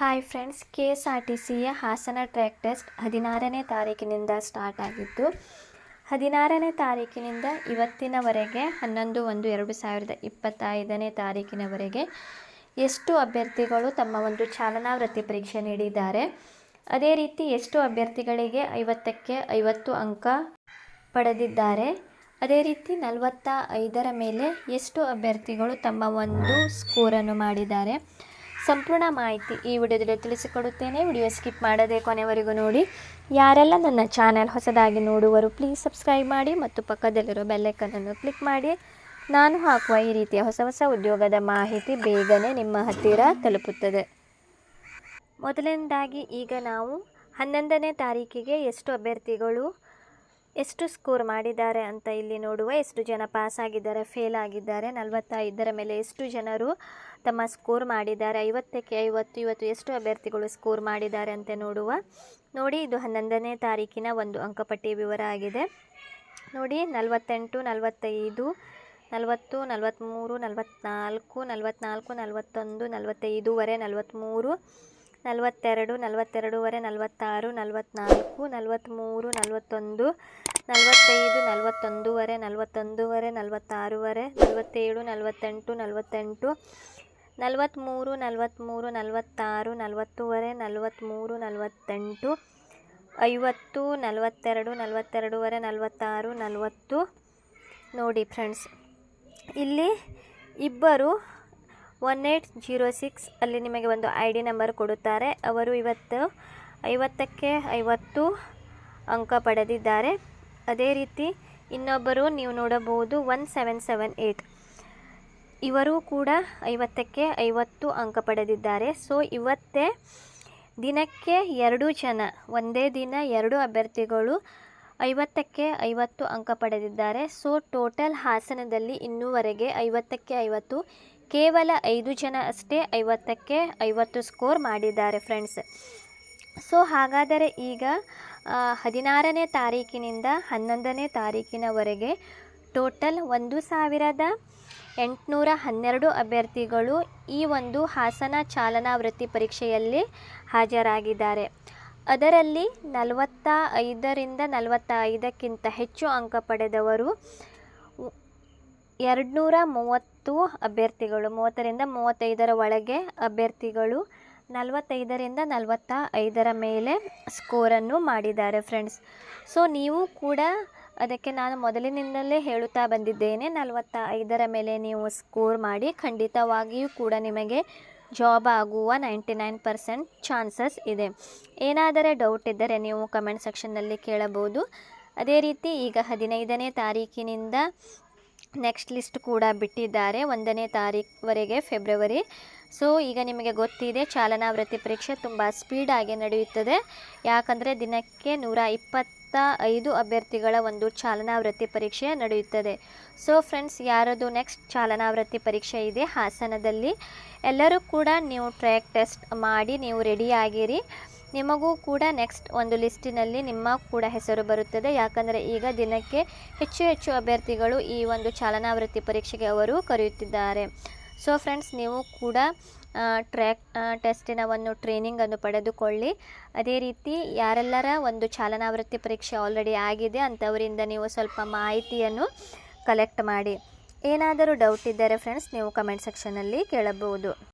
Hi friends K S R T ಸಿಯ Hassan track test ಹದಿನಾರನೇ ತಾರೀಕಿನಿಂದ ಸ್ಟಾರ್ಟ್ ಆಗಿದ್ದು, ಹದಿನಾರನೇ ತಾರೀಕಿನಿಂದ ಇವತ್ತಿನವರೆಗೆ ಹನ್ನೊಂದು ಒಂದು ಎರಡು ಸಾವಿರದ ಇಪ್ಪತ್ತೈದನೇ ತಾರೀಕಿನವರೆಗೆ ಎಷ್ಟು ಅಭ್ಯರ್ಥಿಗಳು ತಮ್ಮ ಒಂದು ಚಾಲನಾ ವೃತ್ತಿ ಪರೀಕ್ಷೆ ನೀಡಿದ್ದಾರೆ. ಅದೇ ರೀತಿ ಎಷ್ಟು ಅಭ್ಯರ್ಥಿಗಳಿಗೆ ಐವತ್ತಕ್ಕೆ ಐವತ್ತು ಅಂಕ ಪಡೆದಿದ್ದಾರೆ. ಅದೇ ರೀತಿ ನಲವತ್ತ ಐದರ ಮೇಲೆ ಎಷ್ಟು ಅಭ್ಯರ್ಥಿಗಳು ತಮ್ಮ ಒಂದು ಸ್ಕೋರನ್ನು ಮಾಡಿದ್ದಾರೆ. ಸಂಪೂರ್ಣ ಮಾಹಿತಿ ಈ ವಿಡಿಯೋದಲ್ಲಿ ತಿಳಿಸಿಕೊಡುತ್ತೇನೆ. ವಿಡಿಯೋ ಸ್ಕಿಪ್ ಮಾಡದೆ ಕೊನೆವರೆಗೂ ನೋಡಿ. ಯಾರೆಲ್ಲ ನನ್ನ ಚಾನೆಲ್ ಹೊಸದಾಗಿ ನೋಡುವರು ಪ್ಲೀಸ್ ಸಬ್ಸ್ಕ್ರೈಬ್ ಮಾಡಿ ಮತ್ತು ಪಕ್ಕದಲ್ಲಿರೋ ಬೆಲ್ಲೈಕನನ್ನು ಕ್ಲಿಕ್ ಮಾಡಿ. ನಾನು ಹಾಕುವ ಈ ರೀತಿಯ ಹೊಸ ಹೊಸ ಉದ್ಯೋಗದ ಮಾಹಿತಿ ಬೇಗನೆ ನಿಮ್ಮ ಹತ್ತಿರ ತಲುಪುತ್ತದೆ. ಮೊದಲನೇದಾಗಿ, ಈಗ ನಾವು ಹನ್ನೊಂದನೇ ತಾರೀಕಿಗೆ ಎಷ್ಟು ಅಭ್ಯರ್ಥಿಗಳು ಎಷ್ಟು ಸ್ಕೋರ್ ಮಾಡಿದ್ದಾರೆ ಅಂತ ಇಲ್ಲಿ ನೋಡುವ. ಎಷ್ಟು ಜನ ಪಾಸ್ ಆಗಿದ್ದಾರೆ ಫೇಲ್ ಆಗಿದ್ದಾರೆ. ನಲವತ್ತೈದರ ಮೇಲೆ ಎಷ್ಟು ಜನರು ತಮ್ಮ ಸ್ಕೋರ್ ಮಾಡಿದ್ದಾರೆ. ಐವತ್ತಕ್ಕೆ ಐವತ್ತು, ಇವತ್ತು ಎಷ್ಟು ಅಭ್ಯರ್ಥಿಗಳು ಸ್ಕೋರ್ ಮಾಡಿದ್ದಾರೆ ಅಂತ ನೋಡುವ. ನೋಡಿ, ಇದು ಹನ್ನೊಂದನೇ ತಾರೀಕಿನ ಒಂದು ಅಂಕಪಟ್ಟಿ ವಿವರ ಆಗಿದೆ. ನೋಡಿ, ನಲವತ್ತೆಂಟು, ನಲವತ್ತೈದು, ನಲವತ್ತು ನಲವತ್ತ್ಮೂರು ನಲವತ್ತ್ನಾಲ್ಕು ನಲವತ್ತ್ನಾಲ್ಕು ನಲವತ್ತೊಂದು, ನಲವತ್ತೈದುವರೆ ನಲವತ್ತ್ಮೂರು ನಲವತ್ತೆರಡು, ನಲವತ್ತೆರಡೂವರೆ, ನಲವತ್ತಾರು ನಲವತ್ತ್ನಾಲ್ಕು ನಲವತ್ತ್ಮೂರು ನಲವತ್ತೊಂದು, ನಲವತ್ತೈದು, ನಲವತ್ತೊಂದೂವರೆ ನಲವತ್ತೊಂದೂವರೆ, ನಲವತ್ತಾರೂವರೆ, ನಲವತ್ತೇಳು, ನಲವತ್ತೆಂಟು ನಲವತ್ತೆಂಟು ನಲವತ್ತ್ಮೂರು ನಲವತ್ತ್ಮೂರು ನಲವತ್ತಾರು, ನಲವತ್ತೂವರೆ ನಲವತ್ತ್ಮೂರು ನಲವತ್ತೆಂಟು, ಐವತ್ತು, ನಲವತ್ತೆರಡು, ನಲವತ್ತೆರಡೂವರೆ, ನಲವತ್ತಾರು, ನಲವತ್ತು. ನೋಡಿ ಫ್ರೆಂಡ್ಸ್, ಇಲ್ಲಿ ಇಬ್ಬರು ಒನ್ ಏಯ್ಟ್ ಜೀರೋ ಸಿಕ್ಸ್ ಅಲ್ಲಿ ನಿಮಗೆ ಒಂದು ಐ ಡಿ ನಂಬರ್ ಕೊಡುತ್ತಾರೆ. ಅವರು ಇವತ್ತು ಐವತ್ತಕ್ಕೆ ಐವತ್ತು ಅಂಕ ಪಡೆದಿದ್ದಾರೆ. ಅದೇ ರೀತಿ ಇನ್ನೊಬ್ಬರು ನೀವು ನೋಡಬಹುದು ಒನ್ ಸೆವೆನ್ ಸೆವೆನ್ ಏಯ್ಟ್ ಇವರು ಕೂಡ ಐವತ್ತಕ್ಕೆ ಐವತ್ತು ಅಂಕ ಪಡೆದಿದ್ದಾರೆ. ಸೊ, ಇವತ್ತೇ ದಿನಕ್ಕೆ ಎರಡು ಜನ, ಒಂದೇ ದಿನ ಎರಡು ಅಭ್ಯರ್ಥಿಗಳು ಐವತ್ತಕ್ಕೆ ಐವತ್ತು ಅಂಕ ಪಡೆದಿದ್ದಾರೆ. ಸೊ, ಟೋಟಲ್ ಹಾಸನದಲ್ಲಿ ಇನ್ನೂವರೆಗೆ ಐವತ್ತಕ್ಕೆ ಐವತ್ತು ಕೇವಲ ಐದು ಜನ ಅಷ್ಟೇ ಐವತ್ತಕ್ಕೆ ಐವತ್ತು ಸ್ಕೋರ್ ಮಾಡಿದ್ದಾರೆ ಫ್ರೆಂಡ್ಸ್. ಸೊ ಹಾಗಾದರೆ ಈಗ ಹದಿನಾರನೇ ತಾರೀಕಿನಿಂದ ಹನ್ನೊಂದನೇ ತಾರೀಕಿನವರೆಗೆ ಟೋಟಲ್ ಒಂದು ಸಾವಿರದ ಎಂಟುನೂರ ಹನ್ನೆರಡು ಅಭ್ಯರ್ಥಿಗಳು ಈ ಒಂದು ಹಾಸನ ಚಾಲನಾ ವೃತ್ತಿ ಪರೀಕ್ಷೆಯಲ್ಲಿ ಹಾಜರಾಗಿದ್ದಾರೆ. ಅದರಲ್ಲಿ ನಲವತ್ತ ಐದರಿಂದ ನಲವತ್ತ ಐದಕ್ಕಿಂತ ಹೆಚ್ಚು ಅಂಕ ಪಡೆದವರು ಎರಡುನೂರ ಮೂವತ್ತು ಅಭ್ಯರ್ಥಿಗಳು, ಮೂವತ್ತರಿಂದ ಮೂವತ್ತೈದರ ಒಳಗೆ ಅಭ್ಯರ್ಥಿಗಳು, ನಲವತ್ತೈದರಿಂದ ನಲವತ್ತ ಐದರ ಮೇಲೆ ಸ್ಕೋರನ್ನು ಮಾಡಿದ್ದಾರೆ ಫ್ರೆಂಡ್ಸ್ ಸೊ ನೀವು ಕೂಡ ಅದಕ್ಕೆ ನಾನು ಮೊದಲಿನಿಂದಲೇ ಹೇಳುತ್ತಾ ಬಂದಿದ್ದೇನೆ ನಲವತ್ತ ಐದರ ಮೇಲೆ ನೀವು ಸ್ಕೋರ್ ಮಾಡಿ ಖಂಡಿತವಾಗಿಯೂ ಕೂಡ ನಿಮಗೆ ಜಾಬ್ ಆಗುವ ನೈಂಟಿ ನೈನ್ ಪರ್ಸೆಂಟ್ ಚಾನ್ಸಸ್ ಇದೆ. ಏನಾದರೆ ಡೌಟ್ ಇದ್ದರೆ ನೀವು ಕಮೆಂಟ್ ಸೆಕ್ಷನ್ನಲ್ಲಿ ಕೇಳಬಹುದು. ಅದೇ ರೀತಿ ಈಗ ಹದಿನೈದನೇ ತಾರೀಕಿನಿಂದ ನೆಕ್ಸ್ಟ್ ಲಿಸ್ಟ್ ಕೂಡ ಬಿಟ್ಟಿದ್ದಾರೆ. ಒಂದನೇ ತಾರೀಕುವರೆಗೆ ಫೆಬ್ರವರಿ ಸೊ ಈಗ ನಿಮಗೆ ಗೊತ್ತಿದೆ, ಚಾಲನಾ ವೃತ್ತಿ ಪರೀಕ್ಷೆ ತುಂಬ ಸ್ಪೀಡಾಗಿ ನಡೆಯುತ್ತದೆ. ಯಾಕಂದರೆ ದಿನಕ್ಕೆ ನೂರ ಇಪ್ಪತ್ತ ಐದು ಅಭ್ಯರ್ಥಿಗಳ ಒಂದು ಚಾಲನಾ ವೃತ್ತಿ ಪರೀಕ್ಷೆ ನಡೆಯುತ್ತದೆ. ಸೊ ಫ್ರೆಂಡ್ಸ್ ಯಾರದು ನೆಕ್ಸ್ಟ್ ಚಾಲನಾ ವೃತ್ತಿ ಪರೀಕ್ಷೆ ಇದೆ ಹಾಸನದಲ್ಲಿ? ಎಲ್ಲರೂ ಕೂಡ ನೀವು ಟ್ರ್ಯಾಕ್ ಟೆಸ್ಟ್ ಮಾಡಿ, ನೀವು ರೆಡಿಯಾಗಿರಿ ನಿಮಗೂ ಕೂಡ ನೆಕ್ಸ್ಟ್ ಒಂದು ಲಿಸ್ಟಿನಲ್ಲಿ ನಿಮ್ಮ ಕೂಡ ಹೆಸರು ಬರುತ್ತದೆ. ಯಾಕಂದರೆ ಈಗ ದಿನಕ್ಕೆ ಹೆಚ್ಚು ಹೆಚ್ಚು ಅಭ್ಯರ್ಥಿಗಳು ಈ ಒಂದು ಚಾಲನಾವೃತ್ತಿ ಪರೀಕ್ಷೆಗೆ ಅವರು ಕರೆಯುತ್ತಿದ್ದಾರೆ. ಸೊ ಫ್ರೆಂಡ್ಸ್ ನೀವು ಕೂಡ ಟ್ರ್ಯಾಕ್ ಟೆಸ್ಟಿನ ಒಂದು ಟ್ರೈನಿಂಗನ್ನು ಪಡೆದುಕೊಳ್ಳಿ. ಅದೇ ರೀತಿ ಯಾರೆಲ್ಲರ ಒಂದು ಚಾಲನಾವೃತ್ತಿ ಪರೀಕ್ಷೆ ಆಲ್ರೆಡಿ ಆಗಿದೆ ಅಂಥವರಿಂದ ನೀವು ಸ್ವಲ್ಪ ಮಾಹಿತಿಯನ್ನು ಕಲೆಕ್ಟ್ ಮಾಡಿ. ಏನಾದರೂ ಡೌಟ್ ಇದ್ದರೆ ಫ್ರೆಂಡ್ಸ್ ನೀವು ಕಮೆಂಟ್ ಸೆಕ್ಷನಲ್ಲಿ ಕೇಳಬಹುದು.